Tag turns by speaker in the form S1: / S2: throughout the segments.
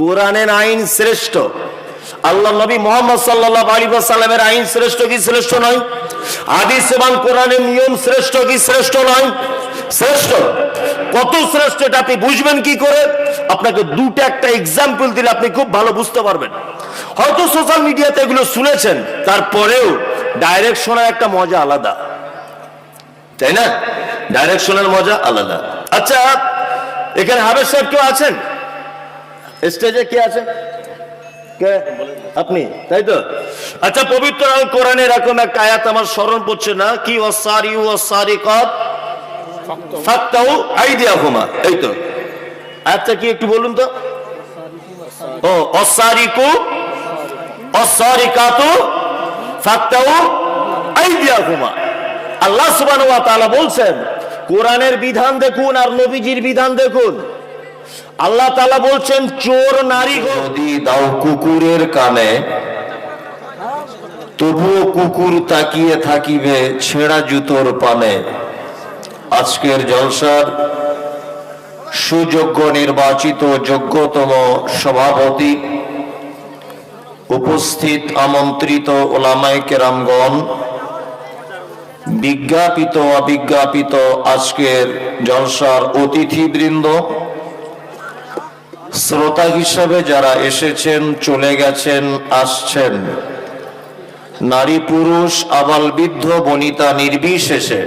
S1: কোরআনের আইন শ্রেষ্ঠ। আল্লাহ নবী মোহাম্মদ সাল্লাহ আলী সাল্লামের আইন শ্রেষ্ঠ কি শ্রেষ্ঠ নয়? হাদিস এবং কোরআনের নিয়ম শ্রেষ্ঠ কি শ্রেষ্ঠ নয়? শ্রেষ্ঠ। কত শ্রেষ্ঠ এটা আপনি বুঝবেন কি করে? আপনাকে দুটো একটা এক্সাম্পল দিলে আপনি খুব ভালো বুঝতে পারবেন। হয়তো সোশ্যাল মিডিয়াতে এগুলো শুনেছেন, তারপরেও ডাইরেক্ট শোনার একটা মজা আলাদা। তাই না? ডাইরেকশনের মজা আলাদা। আচ্ছা এখানে হাবের সাহেব কেউ আছেন? স্টেজে কে আছে? আপনি। তাই তো? আচ্ছা পবিত্র কোরআনে এরকম একটা আয়াত আমার স্মরণ পড়ছে না। কি? এই তো। আয়াতটা কি একটু বলুন তো? ও অসারিকু অসারিকাতু আল্লাহ বলছেন, কোরআনের বিধান দেখুন আর নবীজির বিধান দেখুন। আল্লাহ তাআলা বলছেন, চোর নারী
S2: যদি দাও কুকুরের কানে, তবুও কুকুর তাকিয়ে থাকিবে, ছেঁড়া জুতোর পানে। আজকের জলসার সুযোগ্য নির্বাচিত যোগ্যতম সভাপতি উপস্থিত আমন্ত্রিত ওলামায় কেরামগণ, বিজ্ঞাপিত, অবিজ্ঞাপিত আজকের জলসার অতিথিবৃন্দ শ্রোতা হিসাবে যারা এসেছেন, চলে গেছেন, আসছেন। নারী পুরুষ, আবাল বৃদ্ধ, বনিতা নির্বিশেষে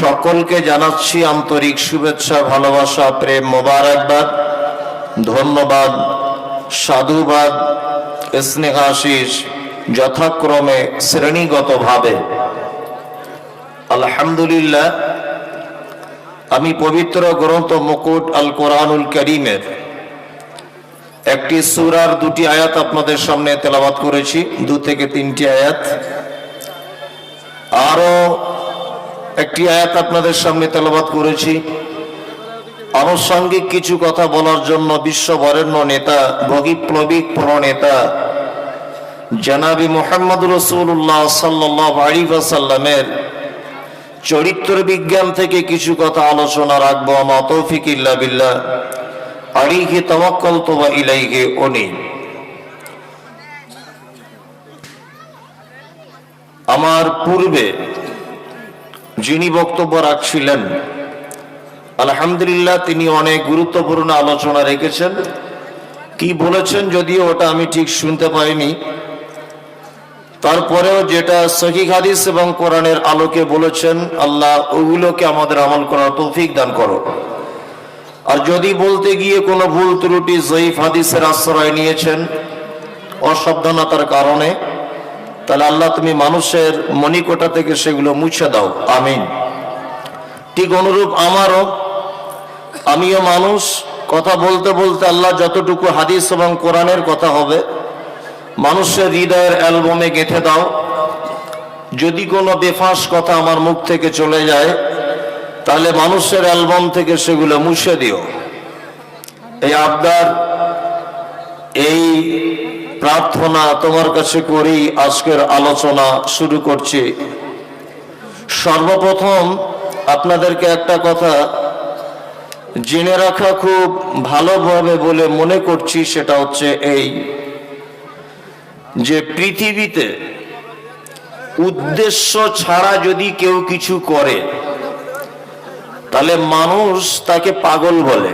S2: সকলকে জানাচ্ছি আন্তরিক শুভেচ্ছা, ভালোবাসা, প্রেম মোবারকবাদ, ধন্যবাদ, সাধুবাদ স্নেহাশিস যথাক্রমে শ্রেণীগতভাবে। আলহামদুলিল্লাহ, আমি পবিত্র গ্রন্থ মুকুট আল কোরআনুল করিমের একটি সুরার দুটি আয়াত আপনাদের সামনে তেলাবাত করেছি, দু থেকে তিনটি আয়াত। আরও একটি আয়াত আপনাদের সামনে তেলাবাত করেছি। আনুষঙ্গিক কিছু কথা বলার জন্য বিশ্ব বরেণ্য নেতা বগিপ্লবিক প্রণেতা, জানাবি মোহাম্মদ রসুল্লাহ সাল্লাহ চরিত্র বিজ্ঞান থেকে কিছু কথা আলোচনা রাখব, আমা তৌফিক ইল্লা বিল্লাহ। আলিহি তাওয়াক্কাল তোবা ইলাইহি উনি আমার পূর্বে যিনি বক্তব্য রাখছিলেন, আলহামদুলিল্লাহ তিনি অনেক গুরুত্বপূর্ণ আলোচনা রেখেছেন। কি বলেছেন যদিও ওটা আমি ঠিক শুনতে পাইনি। তারপরেও যেটা সহি হাদিস এবং কোরআনের আলোকে বলেছেন, আল্লাহ ওগুলোকে আমাদের আমল করার তৌফিক দান করো আর যদি বলতে গিয়ে কোনো ভুল ত্রুটি, জয়ীফ হাদিসের আশ্রয় নিয়েছেন, অসাবধানতার কারণে, তাহলে আল্লাহ তুমি মানুষের মণিকোটা থেকে সেগুলো মুছে দাও। আমিন। ঠিক অনুরূপ আমারও, আমিও মানুষ, কথা বলতে বলতে আল্লাহ যতটুকু হাদিস এবং কোরআনের কথা হবে, মানুষের হৃদয়ের অ্যালবামে গেঁথে দাও। যদি কোনো বেফাঁস কথা আমার মুখ থেকে চলে যায় তাহলে মানুষের অ্যালবাম থেকে সেগুলো মুছে দিও। এই আবদার, এই প্রার্থনা তোমার কাছে করেই আজকের আলোচনা শুরু করছি। সর্বপ্রথম আপনাদেরকে একটা কথা জেনে রাখা খুব ভালোভাবে বলে মনে করছি, সেটা হচ্ছে এই যে পৃথিবীতে উদ্দেশ্য ছাড়া যদি কেউ কিছু করে তাহলে মানুষ তাকে পাগল বলে।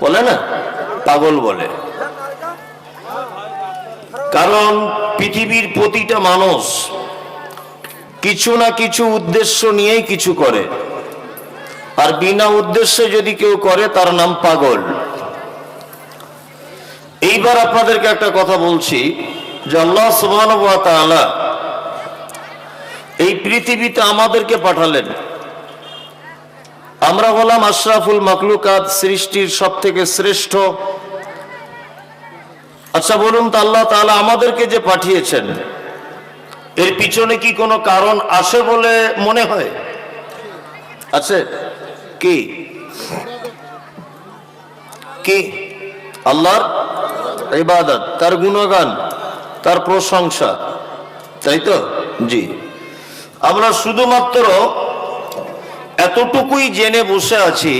S2: বলে না? পাগল বলে। কারণ পৃথিবীর প্রতিটা মানুষ কিছু না কিছু উদ্দেশ্য নিয়েই কিছু করে। আর বিনা উদ্দেশ্যে যদি কেউ করে, তার নাম পাগল। এইবার আপনাদেরকে একটা কথা বলছি যে আল্লাহ তাআলা এই পৃথিবীতে আমাদেরকে পাঠালেন। আমরা হলাম আশরাফুল মাকলুকাত সৃষ্টির সব থেকে শ্রেষ্ঠ। আচ্ছা বলুন তো আল্লাহ তাআলা আমাদেরকে যে পাঠিয়েছেন, এর পিছনে কি কোনো কারণ আছে বলে মনে হয়? আছে? কি? কি? আল্লাহর ইবাদত, তার গুণগান, তার প্রশংসা, তাই তো? জি। আমরা শুধুমাত্র এতটুকুই জেনে বসে আছি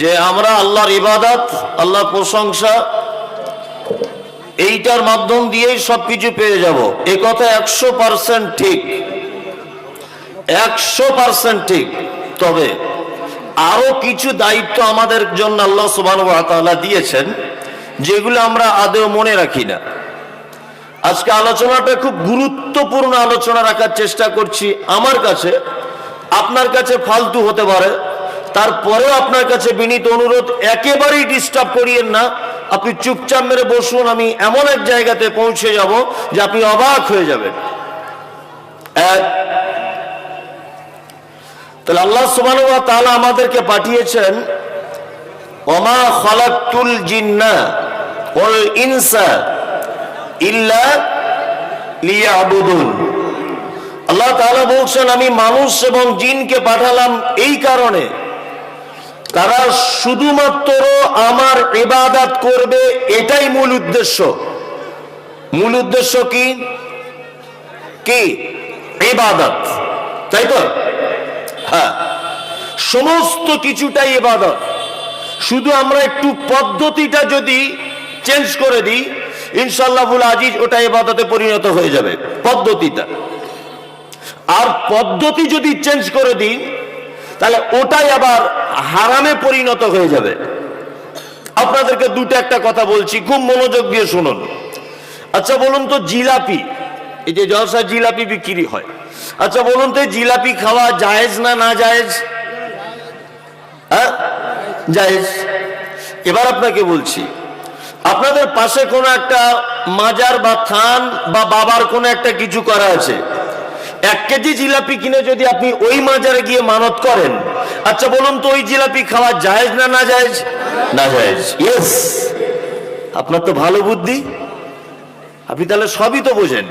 S2: যে আমরা আল্লাহর ইবাদত, আল্লাহর প্রশংসা, এইটার মাধ্যম দিয়েই সবকিছু পেয়ে যাব। এ কথা একশো পার্সেন্ট ঠিক। একশো পার্সেন্ট ঠিক। তবে আরও কিছু দায়িত্ব আমাদের জন্য আল্লাহ সুবান দিয়েছেন, যেগুলো আমরা আদেও মনে রাখি না। আজকে আলোচনাটা খুব গুরুত্বপূর্ণ আলোচনা রাখার চেষ্টা করছি আমার কাছে। আপনার কাছে ফালতু হতে পারে। তারপরেও আপনার কাছে বিনীত অনুরোধ, একেবারেই ডিস্টার্ব করিয়েন না। আপনি চুপচাপ মেরে বসুন, আমি এমন এক জায়গাতে পৌঁছে যাব যে আপনি অবাক হয়ে যাবেন। তাহলে আল্লাহ সুবান তাআলা আমাদেরকে পাঠিয়েছেন অমা খলাকুল জিন্না ইনসা ইল্লা লিয়াবুদুন। আল্লাহ তাআলা বলছেন, আমি মানুষ এবং জিনকে পাঠালাম এই কারণে। তারা শুধুমাত্র আমার ইবাদত করবে এটাই মূল উদ্দেশ্য। মূল উদ্দেশ্য কি? কি? ইবাদত। তাই তো? হ্যাঁ। সমস্ত কিছুটাই ইবাদত। শুধু আমরা একটু পদ্ধতিটা যদি চেঞ্জ করে দিই ইনশাল্লাহুল আজিজ ওটা ইবাদতে পরিণত হয়ে যাবে, পদ্ধতিটা। আর পদ্ধতি যদি চেঞ্জ করে দিই, তাহলে ওটাই আবার হারামে পরিণত হয়ে যাবে। আপনাদেরকে দুটো একটা কথা বলছি, খুব মনোযোগ দিয়ে শুনুন। আচ্ছা বলুন তো জিলাপি, এই যে জলসা জিলাপি বিক্রি হয়। আচ্ছা বলুন তো জিলাপি খাওয়া জায়েজ না না জায়েজ? হ্যাঁ? জায়েজ। এবার আপনাকে বলছি, আপনাদের পাশে কোনো একটা মাজার বা থান বা বাবার কোনো একটা কিছু করা আছে? এক কেজি জিলাপি কিনে যদি আপনি ওই মাজারে গিয়ে মানত করেন আচ্ছা বলুন তো ওই জিলাপি খাওয়া জায়েজ না না জায়েজ? না জায়েজ। ইয়েস আপনার তো ভালো বুদ্ধি। আপনি তাহলে সবই তো বোঝেন।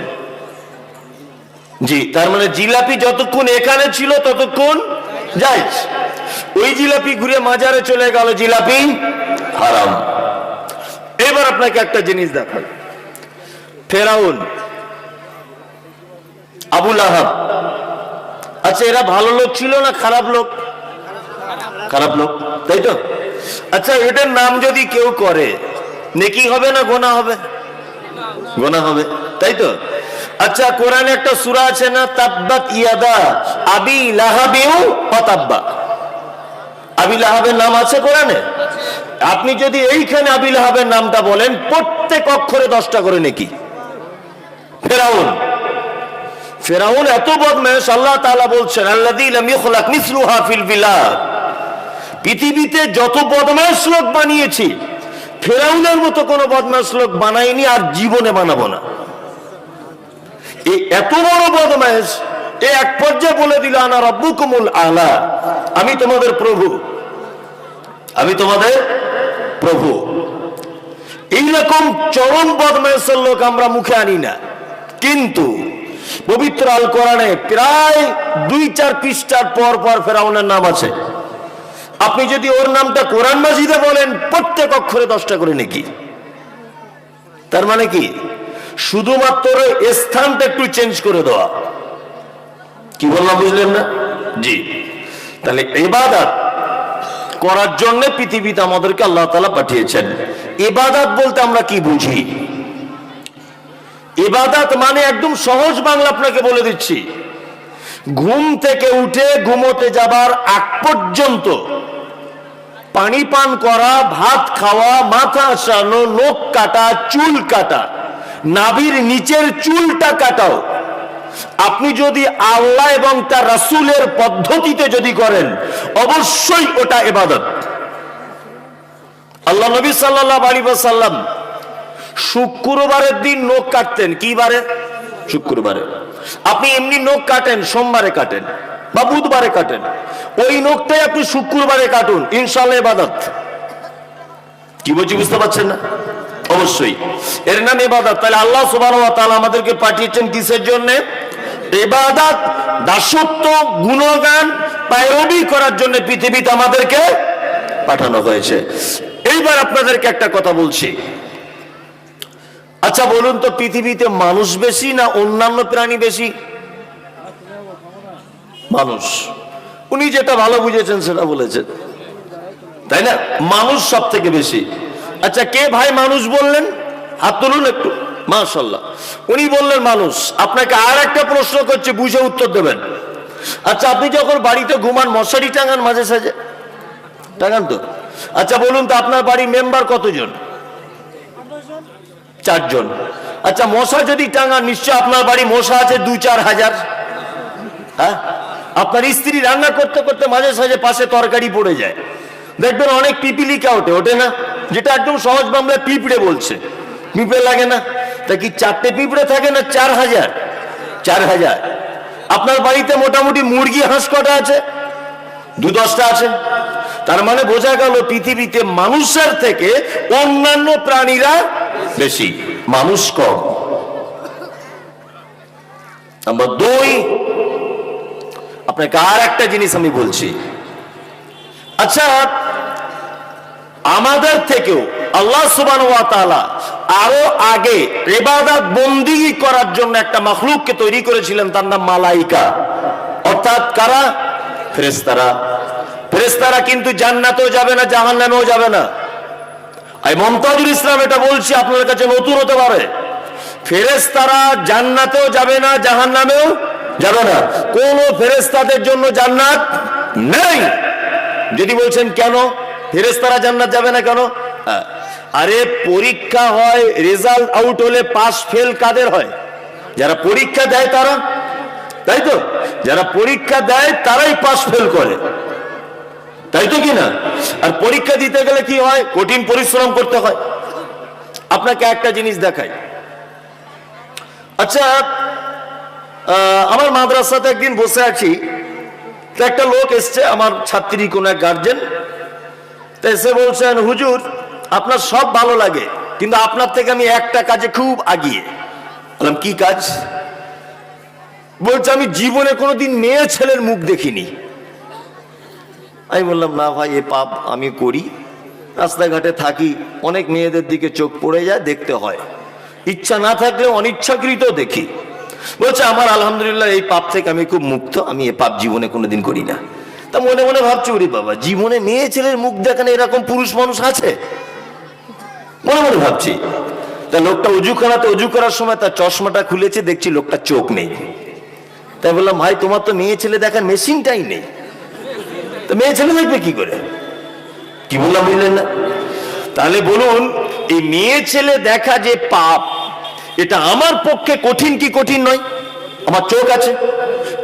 S2: জি, তার মানে জিলাপি যতক্ষণ এখানে ছিল ততক্ষণ জায়েজ। ওই জিলাপি ঘুরে মাজারে চলে গেল, জিলাপি হারাম। এবার আপনাকে একটা জিনিস দেখাই। ফেরাউন আবুল আহাব আচ্ছা এরা ভালো লোক ছিল না খারাপ লোক? খারাপ লোক, তাই তো? আচ্ছা এটার নাম যদি কেউ করে, নেকি হবে না গোনা হবে? গোনা হবে, তাই তো? আচ্ছা কোরআনে একটা সূরা আছে না, তাব্বাত ইয়াদা, আবি লাহাবিউ অতাব্বা আবি লাহাবের নাম আছে কোরআনে? আপনি যদি এইখানে আবি লাহাবের নামটা বলেন, প্রত্যেক অক্ষরে দশটা করে নেকি। ফেরাউন। ফেরাউন এত বদমেশ আল্লাহ তাআলা বলছেন বিলাদ। পৃথিবীতে যত বদমাশ লোক বানিয়েছি, ফেরাউনের মতো কোন বদমাশ লোক বানাইনি আর জীবনে বানাবো না। এই এত বড় বদমাশ এ এক পর্যায়ে বলে দিল, আনা রব্বুকুমুল আলা। আমি তোমাদের প্রভু। আমি তোমাদের প্রভু। এইরকম চরম বদমাশের লোক আমরা মুখে আনি না। কিন্তু পবিত্র আল কোরআনে প্রায় দুই চার পৃষ্ঠার পর পর ফেরাউনের নাম আছে। আপনি যদি ওর নামটা কোরআন মাজিদে বলেন, প্রত্যেক অক্ষরে দশটা করে নাকি। তার মানে কি? শুধুমাত্র স্থানটা একটু চেঞ্জ করে দেওয়া। কি বললাম, বুঝলেন না? জি। তাহলে এবাদাত করার জন্য পৃথিবীতে আমাদেরকে আল্লাহ তালা পাঠিয়েছেন। এবাদাত বলতে আমরা কি বুঝি? এবাদাত মানে একদম সহজ বাংলা আপনাকে বলে দিচ্ছি। ঘুম থেকে উঠে ঘুমোতে যাবার আগ পর্যন্ত পানি পান করা, ভাত খাওয়া, মাথা আসানো, নখ কাটা, চুল কাটা, নাভির নিচের চুলটা কাটাও। আপনি যদি আল্লাহ এবং তার রাসূলের পদ্ধতিতে যদি করেন, অবশ্যই ওটা এবাদত আল্লাহ নবী সাল্লাল্লাহু আলাইহি ওয়াসাল্লাম শুক্রবারের দিন নখ কাটতেন। কি বারে? শুক্রবারে। আপনি এমনি নখ কাটেন, সোমবারে কাটেন বা বুধবারে কাটেন। ওই নখটাই আপনি শুক্রবারে কাটুন ইনশাল্লাহ ইবাদত কি বলছি বুঝতে পারছেন না? অবশ্যই। এর নাম ইবাদত তাহলে আল্লাহ তাআলা আমাদেরকে পাঠিয়েছেন কিসের জন্য? ইবাদত দাসত্ব, গুণগান, পায়রবি করার জন্য পৃথিবীতে আমাদেরকে পাঠানো হয়েছে। এইবার আপনাদেরকে একটা কথা বলছি। আচ্ছা বলুন তো, পৃথিবীতে মানুষ বেশি না অন্যান্য প্রাণী বেশি? মানুষ। উনি যেটা ভালো বুঝেছেন, সেটা বলেছেন।
S1: তাই না? মানুষ সব থেকে বেশি। আচ্ছা কে ভাই মানুষ বললেন? হাত তুলুন একটু। মাশাল্লাহ উনি বললেন, মানুষ। আপনাকে আর একটা প্রশ্ন করছে, বুঝে উত্তর দেবেন। আচ্ছা আপনি যখন বাড়িতে ঘুমান, মশারি টাঙান মাঝে সাঝে? টাঙান তো? আচ্ছা বলুন তো, আপনার বাড়ির মেম্বার কতজন? চারজন। আচ্ছা মশা যদি টাঙান নিশ্চয় আপনার বাড়ি মশা আছে দু চার হাজার। হ্যাঁ? আপনার স্ত্রী রান্না করতে করতে মাঝে সাঝে পাশে তরকারি পড়ে যায়। দেখবেন অনেক পিপিলিকা ওঠে ওঠে না? যেটা একদম সহজ বাংলায় পিঁপড়ে বলছে। পিঁপড়ে লাগে না? তা কি চারটে পিঁপড়ে থাকে না চার হাজার? চার হাজার। আপনার বাড়িতে মোটামুটি মুরগি হাঁস কটা আছে? দু দশটা আছে। তার মানে বোঝা গেল পৃথিবীতে মানুষের থেকে অন্যান্য প্রাণীরা বেশি, মানুষ কম। নাম্বার দুই, আপনাকে আর একটা জিনিস আমি বলছি। আচ্ছা আমাদের থেকেও আল্লাহ সুবান আরও আগে এবাদত বন্দি করার জন্য একটা মখলুককে তৈরি করেছিলেন, তার নাম মালাইকা। অর্থাৎ কারা? ফেরেস্তারা ফেরেস্তারা কিন্তু জান্নাতেও যাবে না জাহান নামেও যাবে না। আমি মমতাজুল ইসলাম এটা বলছি আপনাদের কাছে নতুন হতে পারে। ফেরেস্তারা জান্নাতেও যাবে না জাহান নামেও যাবে না। কোন ফেরেস্তাদের জন্য জান্নাত নেই। যদি বলছেন, কেন? ফেরেস্তারা জান্নাত যাবে না কেন। আরে পরীক্ষা হয়, রেজাল্ট আউট হলে পাস ফেল কাদের হয়? যারা পরীক্ষা দেয় তারা, তাই তো? যারা পরীক্ষা দেয়, তারাই পাস ফেল করে। তাই তো কি না আর পরীক্ষা দিতে গেলে কি হয়? কঠিন পরিশ্রম করতে হয়। আপনাকে একটা জিনিস দেখাই। আচ্ছা আমার মাদ্রাসাতে একদিন বসে আছি। একটা লোক এসছে, আমার ছাত্রী, কোন এক গার্জেন তো এসে বলছেন, হুজুর, আপনার সব ভালো লাগে, কিন্তু আপনার থেকে আমি একটা কাজে খুব আগিয়ে। বললাম, কি কাজ? বলছে, আমি জীবনে কোনোদিন মেয়ে ছেলের মুখ দেখিনি। আমি বললাম, না ভাই, এ পাপ আমি করি। রাস্তাঘাটে থাকি, অনেক মেয়েদের দিকে চোখ পড়ে যায়, দেখতে হয়। ইচ্ছা না থাকলে অনিচ্ছাকৃত দেখি। বলছে, আমার আলহামদুলিল্লাহ, এই পাপ থেকে আমি খুব মুক্ত, আমি এ পাপ জীবনে কোনোদিন করি না। তা মনে মনে ভাবছি, ওরে বাবা, জীবনে মেয়ে ছেলের মুখ দেখানো এরকম পুরুষ মানুষ আছে? মনে মনে ভাবছি। তা লোকটা উজু করাতে, উজু করার সময় তার চশমাটা খুলেছে, দেখছি লোকটা চোখ নেই। তাই বললাম, ভাই, তোমার তো মেয়ে ছেলে দেখার মেশিনটাই নেই। মেয়ে ছেলে দেখবে কি করে? কি বললাম বুঝলেন না? তাহলে বলুন, এই মেয়ে ছেলে দেখা যে পাপ, এটা আমার পক্ষে কঠিন কি কঠিন নয়? আমার চোখ আছে।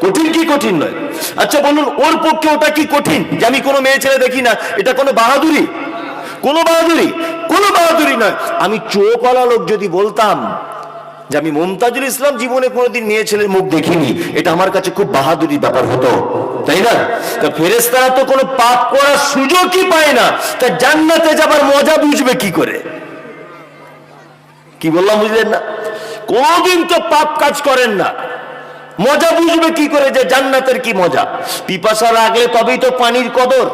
S1: কঠিন কি কঠিন নয়? আচ্ছা বলুন, ওর পক্ষে ওটা কি কঠিন? যে আমি কোনো মেয়ে ছেলে দেখি না, এটা কোনো বাহাদুরি? কোনো বাহাদুরি? কোনো বাহাদুরি নয়। আমি চোখওয়ালা লোক যদি বলতাম যে আমি মমতাজুল ইসলাম জীবনে কোনোদিন মেয়ে ছেলের মুখ দেখিনি, এটা আমার কাছে খুব বাহাদুরি ব্যাপার হতো, তাই না? তা ফেরেস্তারা তো কোনো পাপ করার সুযোগই পায় না, তা জান্নাতে যাবার মজা বুঝবে কি করে? কি বললাম বুঝলেন না? কোনদিন তো পাপ কাজ করেন না। মজা বুঝবে কি করে যে জান্নাতের কি মজা? পিপাসা লাগলে তবেই তো পানির কদর?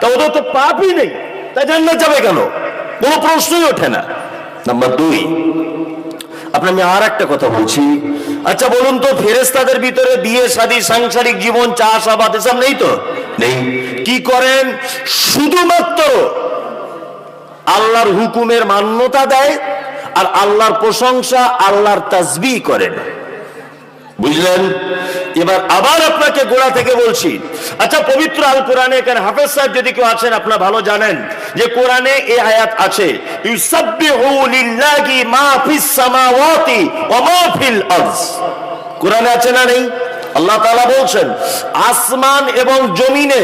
S1: তা ওদের তো পাপই নেই, তা জান্নাত যাবে কেন? কোনো প্রশ্নই ওঠে না। নাম্বার দুই। আমি আর একটা কথা বলছি। আচ্ছা বলুন তো ফেরেস্তাদের ভিতরে বিয়ে, শাদী, সাংসারিক জীবন, চাষাবাদ, এসব নেই তো? নেই। কি করেন? শুধুমাত্র আল্লাহর হুকুমের মান্যতা দেয় আর আল্লাহর প্রশংসা, আল্লাহর তাজবি করেন। বুঝলেন? এবার আবার আপনাকে গোড়া থেকে বলছি। আচ্ছা পবিত্র আল কোরআনে এখানে হাফেজ সাহেব যদি কেউ আছেন, আপনারা ভালো জানেন যে কোরআনে এই আয়াত আছে ইউসাব্বিহু লিল্লাহি মা ফিস সামাওয়াতি ওয়া মা ফিল আরজ কোরআনে আছে না নেই? আল্লাহ তাআলা বলছেন, আসমান এবং জমিনে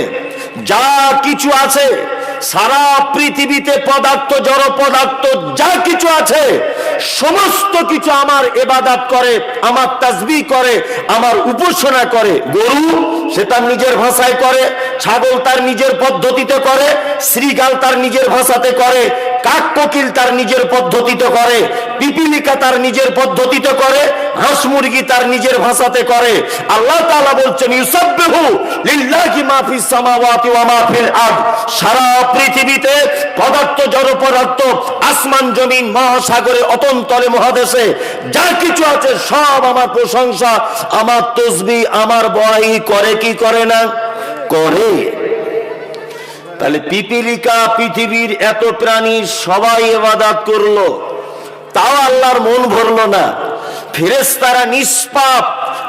S1: যা কিছু আছে, সারা পৃথিবীতে পদার্থ জড় পদার্থ যা কিছু আছে সমস্ত কিছু আমার এবাদাত করে, আমার তাজবি করে, আমার উপাসনা করে। গরু, সে তার নিজের ভাষায় করে, ছাগল তার নিজের পদ্ধতিতে করে, শ্রীগাল তার নিজের ভাষাতে করে কাক কোকিল তার নিজের পদ্ধতিতে করে, পিপিলিকা তার নিজের পদ্ধতিতে করে, হাঁস মুরগি তার নিজের ভাষাতে করে। আল্লাহ তাআলা বলছেন, ইউসাব্বিহু লিল্লাহি মা ফিস সামাওয়াতি ওয়া মা ফিল আরদ। সারা পৃথিবীতে পদার্থ, জড় পদার্থ, আসমান, জমিন, মহাসাগরে, অতন্তরে, মহাদেশে যা কিছু আছে, সব আমার প্রশংসা, আমার তসবি, আমার বড়াই করে কি করে না? করে। তাহলে পিপিলিকা পৃথিবীর এত প্রাণী সবাই এবাদাত করল। তাও আল্লাহর মন ভরলো না। ফেরেশতারা নিষ্পাপ,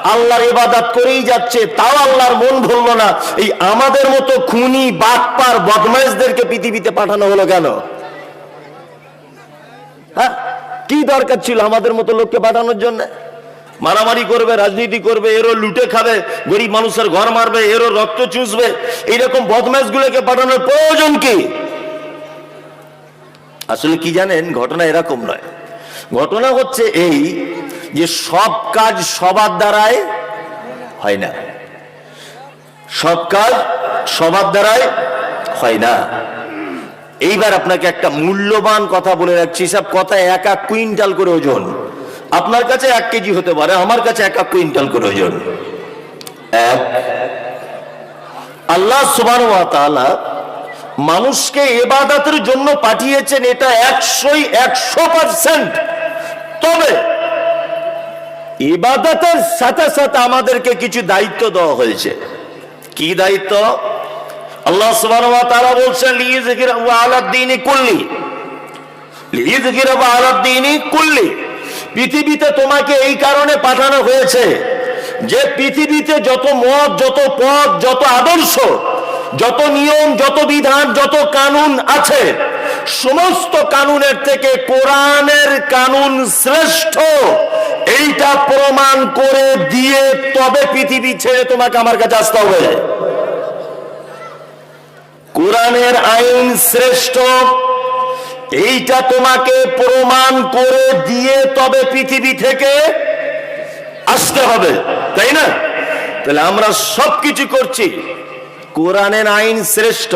S1: আল্লাহর ইবাদত করেই যাচ্ছে, তাও আল্লাহর মন ভরলো না। এই আমাদের মতো খুনি, বাটপার বদমাইশদেরকে পৃথিবীতে পাঠানো হলো কেন? হ্যাঁ? কি দরকার ছিল আমাদের মতো লোককে পাঠানোর জন্য? মারামারি করবে, রাজনীতি করবে, এরও লুটে খাবে, গরিব মানুষের ঘর মারবে, এরও রক্ত চুষবে। এইরকম বদমাস গুলোকে পাঠানোর প্রয়োজন কি? আসলে কি জানেন, ঘটনা এরকম নয়। ঘটনা হচ্ছে এই যে সব কাজ সবার দ্বারায় হয় না। সব কাজ সবার দ্বারায় হয় না। এইবার আপনাকে একটা মূল্যবান কথা বলে রাখছি। সব কথা এক এক কুইন্টাল করে ওজন। আপনার কাছে এক কেজি হতে পারে, আমার কাছে এক এক কুইন্টাল করে ওজন এক। আল্লাহ সুবান মানুষকে এবাদাতের জন্য পাঠিয়েছেন এটা একশোই একশো পার্সেন্ট। তবে ইবাদতের সাথে সাথে আমাদেরকে কিছু দায়িত্ব দেওয়া হয়েছে। কি দায়িত্ব? আল্লাহ তাআলা বলছেন কুল্লি। কুল্লি। পৃথিবীতে তোমাকে এই কারণে পাঠানো হয়েছে যে পৃথিবীতে যত মত, যত পথ, যত আদর্শ, যত নিয়ম, যত বিধান, যত কানুন আছে, সমস্ত কানুনের থেকে কোরআনের কানুন শ্রেষ্ঠ। এইটা প্রমাণ করে দিয়ে তবে পৃথিবী ছেড়ে তোমাকে আমার কাছে আসতে হবে। কোরআনের আইন শ্রেষ্ঠ এইটা তোমাকে প্রমাণ করে দিয়ে তবে পৃথিবী থেকে আসতে হবে, তাই না? তাহলে আমরা সবকিছু করছি। কোরআনের আইন শ্রেষ্ঠ।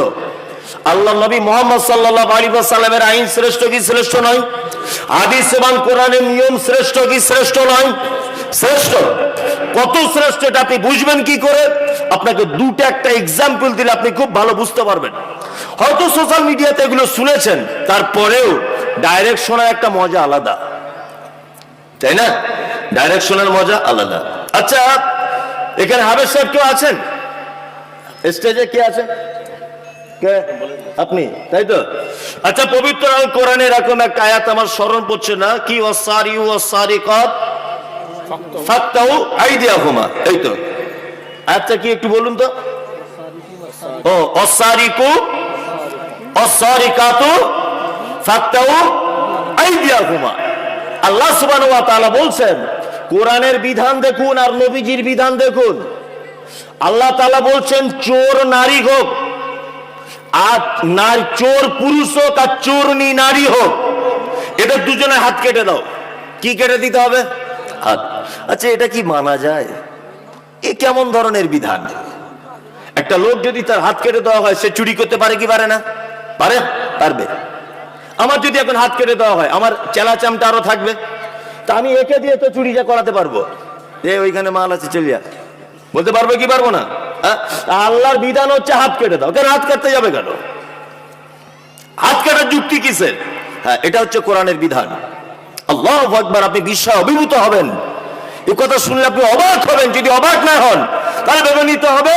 S1: আল্লাহ নবী মোহাম্মদ সাল্লাহ আলী সাল্লামের আইন শ্রেষ্ঠ কি শ্রেষ্ঠ নয়? হাদিস এবং কোরআনের নিয়ম শ্রেষ্ঠ কি শ্রেষ্ঠ নয়? শ্রেষ্ঠ। কত শ্রেষ্ঠ এটা আপনি বুঝবেন কি করে? আপনাকে দুটো একটা এক্সাম্পল দিলে আপনি খুব ভালো বুঝতে পারবেন। হয়তো সোশ্যাল মিডিয়াতে এগুলো শুনেছেন, তারপরেও ডাইরেক্ট শোনার একটা মজা আলাদা। তাই না? ডাইরেক্ট শোনার মজা আলাদা। আচ্ছা এখানে হাবের সাহেব কেউ আছেন? স্টেজে কে আছেন? আপনি, তাই তো? আচ্ছা পবিত্র আল কোরআনে এরকম একটা আয়াত আমার স্মরণ পড়ছে না। কি ওয়াসারি ওয়াসারি কত ফাত্তাউ আইদিয়াহুমা এই তো? আয়াতটা কি একটু বলুন তো? ও অসারিকু আল্লাহ তাআলা বলছেন, কোরআনের বিধান দেখুন আর নবীজির বিধান দেখুন। আল্লাহ তাআলা বলছেন, চোর নারী হোক, আর নারী চোর পুরুষ হোক আর চোরনি নারী হোক, এদের দুজনে হাত কেটে দাও। কি কেটে দিতে হবে? আচ্ছা এটা কি মানা যায়? এ কেমন ধরনের বিধান? একটা লোক যদি তার হাত কেটে দেওয়া হয়, সে চুরি করতে পারে কি পারে না? পারে? পারবে। আমার যদি এখন হাত কেটে দেওয়া হয়, আমার চেলা চামটা আরও থাকবে। তা আমি একে দিয়ে তো চুরিটা করাতে পারব। যে ওইখানে মাল আছে চলিয়া বলতে পারব কি পারব না? হ্যাঁ? আল্লাহর বিধান হচ্ছে হাত কেটে দাও। কেন হাত কাটতে যাবে কেন? হাত কাটার যুক্তি কিসের? হ্যাঁ এটা হচ্ছে কোরআনের বিধান। আল্লাহ একবার আপনি বিশ্বাস, অভিভূত হবেন। এই কথা শুনলে আপনি অবাক হবেন। যদি অবাক না হন, তাহলে ভেবে নিতে হবে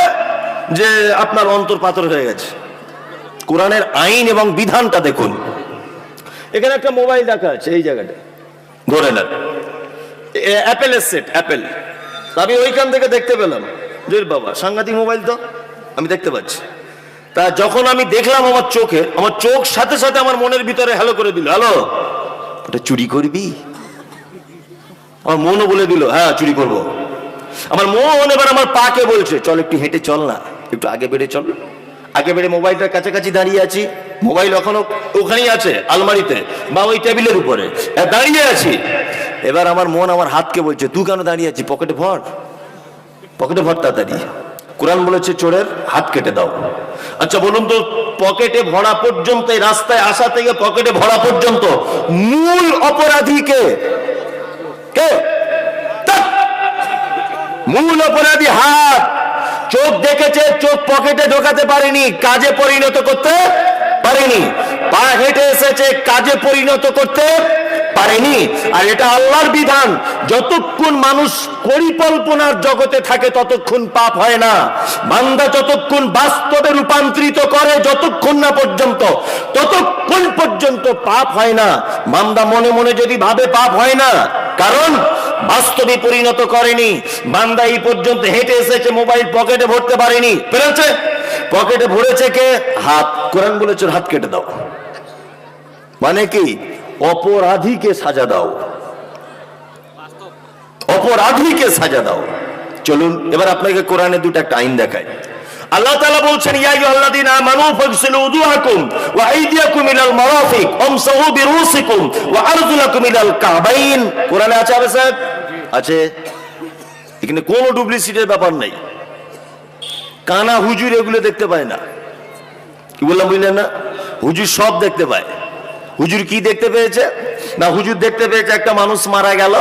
S1: যে আপনার অন্তর পাথর হয়ে গেছে। কোরআনের আইন এবং বিধানটা দেখুন। এখানে একটা মোবাইল দেখা আছে এই জায়গাটা ধরে নেন। অ্যাপেলের সেট অ্যাপেল আমি ওইখান থেকে দেখতে পেলাম। জয়ের বাবা সাংঘাতিক মোবাইল তো আমি দেখতে পাচ্ছি। তা যখন আমি দেখলাম আমার চোখে আমার চোখ সাথে সাথে আমার মনের ভিতরে হ্যালো করে দিল হ্যালো ওটা চুরি করবি? আমার মনও বলে দিল হ্যাঁ চুরি করব। আমার মন এবার আমার পাকে বলছে চল একটু হেঁটে চল না একটু আগে বেড়ে চল। বেড়ে মোবাইলটার কাছাকাছি দাঁড়িয়ে আছি। মোবাইল এখনও ওখানেই আছে, আলমারিতে, বা ওই টেবিলের উপরে। দাঁড়িয়ে আছি। এবার আমার মন আমার হাতকে বলছে, তুই কেন দাঁড়িয়ে আছি পকেটে ভর। পকেটে ভর তাড়াতাড়ি। কোরআন বলেছে, চোরের হাত কেটে দাও। আচ্ছা বলুন তো, পকেটে ভরা পর্যন্ত রাস্তায় আসা থেকে পকেটে ভরা পর্যন্ত মূল অপরাধীকে কে? তা- মূল অপরাধী হাত! চোখ দেখেছে, চোখ পকেটে ঢোকাতে পারেনি, কাজে পরিণত করতে পারেনি। পা হেঁটে এসেছে, কাজে পরিণত করতে পারেনি। আর এটা আল্লাহর বিধান, যতক্ষণ মানুষ পরিকল্পনার জগতে থাকে, ততক্ষণ পাপ হয় না। বান্দা যতক্ষণ বাস্তবে রূপান্তরিত করে, যতক্ষণ না পর্যন্ত, ততক্ষণ পর্যন্ত পাপ হয় না। বান্দা মনে মনে যদি ভাবে পাপ হয় না, কারণ বাস্তবে পরিণত করেনি। বান্দা এই পর্যন্ত হেঁটে এসেছে, মোবাইল পকেটে ভরতে পারেনি। পেরেছে? পকেটে ভরেছে কে? হাত। কোরআন বলেছে, হাত কেটে দাও। মানে কি? অপরাধীকে সাজা দাও। অপরাধীকে সাজা দাও। চলুন, এবার আপনাকে কোরআনে দুটো একটা আইন দেখায় আল্লাহ তাআলা বলছেন, ইয়া আইয়ুহাল্লাযীনা আমানু ফাগসিলু উযুহাকুম ওয়া আইদিয়াকুম ইলাল মারাফিক ওয়ামসাহু বিরুসিকুম ওয়া আরজুলাকুম ইলাল কাবাইন। কোরআনে আছে সাহেব? আছে, এখানে কোনো ডুপ্লিসিটির ব্যাপার নাই। কানা হুজুর এগুলো দেখতে পায় না। কি বললাম বুঝলেন না? হুজুর সব দেখতে পায়। হুজুর কি দেখতে পেয়েছে? না, হুজুর দেখতে পেয়েছে একটা মানুষ মারা গেল।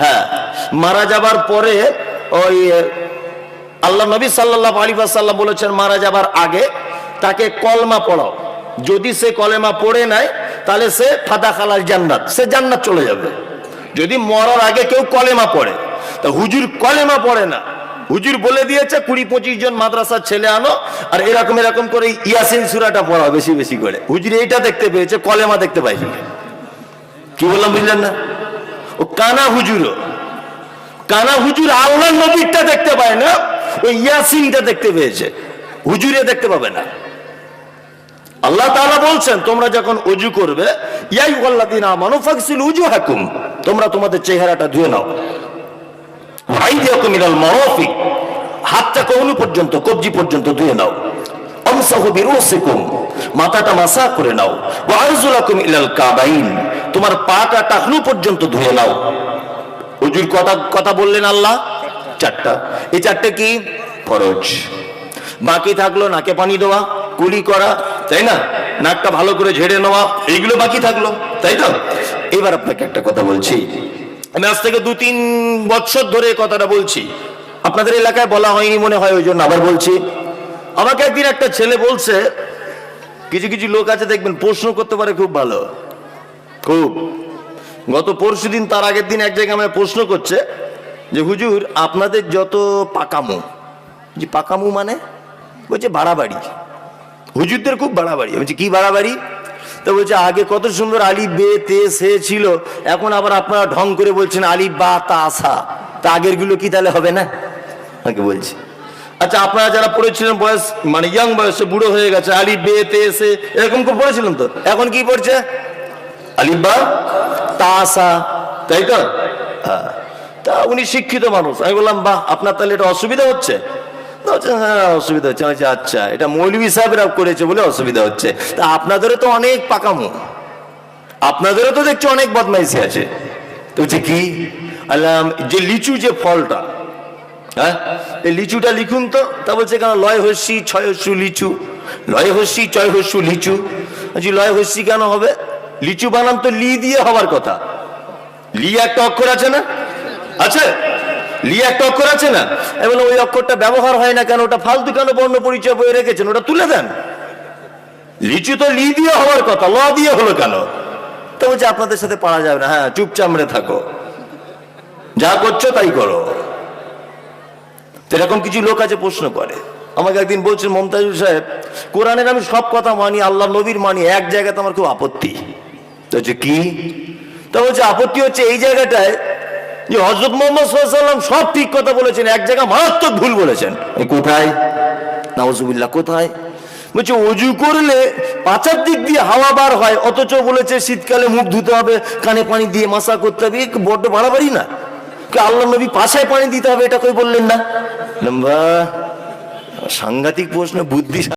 S1: হ্যাঁ মারা যাবার পরে ওই, আল্লাহ নবী সাল্লাহ আলী সাল্লাম বলেছেন, মারা যাবার আগে তাকে কলমা পড়াও। যদি সে কলেমা পড়ে নেয় তাহলে সে ফাদা খালাল জান্নাত, সে জান্নাত চলে যাবে। যদি মরার আগে কেউ কলেমা পড়ে, তা হুজুর কলেমা পড়ে না। হুজুর বলে দিয়েছে, কুড়ি পঁচিশ জন মাদ্রাসার ছেলে আনো, আর এরকম এরকম করে ইয়াসিন সুরাটা পড়াও বেশি বেশি করে। হুজুর এইটা দেখতে পেয়েছে, কলেমা দেখতে পাইনি কি? বললাম বুঝলেন না? ও কানা হুজুরও। কানা হুজুর আল্লাহ নবীরটা দেখতে পায় না, ওই ইয়াসিনটা দেখতে পেয়েছে। হুজুরে দেখতে পাবে না। আল্লাহ তাআলা বলছেন, তোমরা যখন করবে উজু হাকুম তোমরা তোমাদের চেহারাটা ধুয়ে নাও। কথা কথা বললেন আল্লাহ? চারটা। এই চারটে কি? ফরজ। বাকি থাকল নাকে পানি দেওয়া, কুলি করা তাই না? নাকটা ভালো করে ঝেড়ে নেওয়া, এইগুলো বাকি থাকল, তাই তো? এবার আপনাকে একটা কথা বলছি। আমি আজ থেকে দু তিন বছর ধরে কথাটা বলছি। আপনাদের এলাকায় বলা হয়নি মনে হয়, ওই জন্য আবার বলছি। আমাকে একদিন একটা ছেলে বলছে, কিছু কিছু লোক আছে, দেখবেন, প্রশ্ন করতে পারে, খুব ভালো। খুব। গত পরশু দিন, তার আগের দিন এক জায়গায় আমায় প্রশ্ন করছে যে, হুজুর, আপনাদের যত পাকামু, যে পাকামু মানে? বলছে বাড়াবাড়ি হুজুরদের খুব বাড়াবাড়ি। আমি বলছি, কি বাড়াবাড়ি? তো বলছে, আগে কত সুন্দর আলি বে, তে, সে ছিল, এখন আবার আপনারা ঢং করে বলছেন আলি বা, তা আসা তা আগেরগুলো কি তাহলে হবে না? আমাকে বলছি। আচ্ছা আপনারা যারা পড়েছিলেন বয়স মানে ইয়াং বয়সে বুড়ো হয়ে গেছে আলি বে, তে, সে, এরকম করে পড়েছিলেন তো? এখন কি পড়ছে? আলিব্বা তাসা তাই তো? হ্যাঁ। তা উনি শিক্ষিত মানুষ। আমি বললাম, বাহ, আপনার তাহলে এটা অসুবিধা হচ্ছে? তো হ্যাঁ অসুবিধা হচ্ছে, আমি আচ্ছা এটা মৌলভী সাহেবরা করেছে বলে অসুবিধা হচ্ছে। তা আপনাদেরও তো অনেক পাকামো। আপনাদেরও তো দেখছি অনেক বদমাইশি আছে। তো বলছে কি? আল্লাহ যে লিচু যে ফলটা হ্যাঁ? এই লিচুটা লিখুন তো। তা বলছে কেন, লয় হস্যি, ছয় হস্যু লিচু। লয় হস্যি, ছয় হস্যু লিচু। বলছি লয় হস্যি কেন হবে? লিচু বানাম তো লি দিয়ে হবার কথা। লি একটা অক্ষর আছে না? আছে? লি একটা অক্ষর আছে না এবং ওই অক্ষরটা ব্যবহার হয় না কেন? ওটা ফালতু কেন বর্ণ পরিচয় বয়ে রেখেছেন? ওটা তুলে দেন। লিচু তো লি দিয়ে হওয়ার কথা, ল দিয়ে হলো কেন? তো বলছে, আপনাদের সাথে পারা যাবে না। হ্যাঁ চুপচামড়ে থাকো। যা করছ তাই করো। এরকম কিছু লোক আছে, প্রশ্ন করে। আমাকে একদিন বলছেন, মমতাজুল সাহেব, কোরআনের আমি সব কথা মানি আল্লাহ নবীর মানি, এক জায়গাতে আমার খুব আপত্তি। তো হচ্ছে কি? তা বলছে, আপত্তি হচ্ছে এই জায়গাটায় যে হজরত মোহাম্মদ সাল্লাম সব ঠিক কথা বলেছেন এক জায়গায় মারাত্মক ভুল বলেছেন। কোথায়? নাউজুবিল্লাহ কোথায়? বলছে অজু করলে পাচার দিক দিয়ে হাওয়া বার হয় অথচ বলেছে শীতকালে মুখ ধুতে হবে কানে পানি দিয়ে মাসা করতে হবে বড্ড বাড়াবাড়ি না? কি আল্লাহ নবী পাশায় পানি দিতে হবে এটা কই বললেন না? সাংঘাতিক প্রশ্ন বুদ্ধি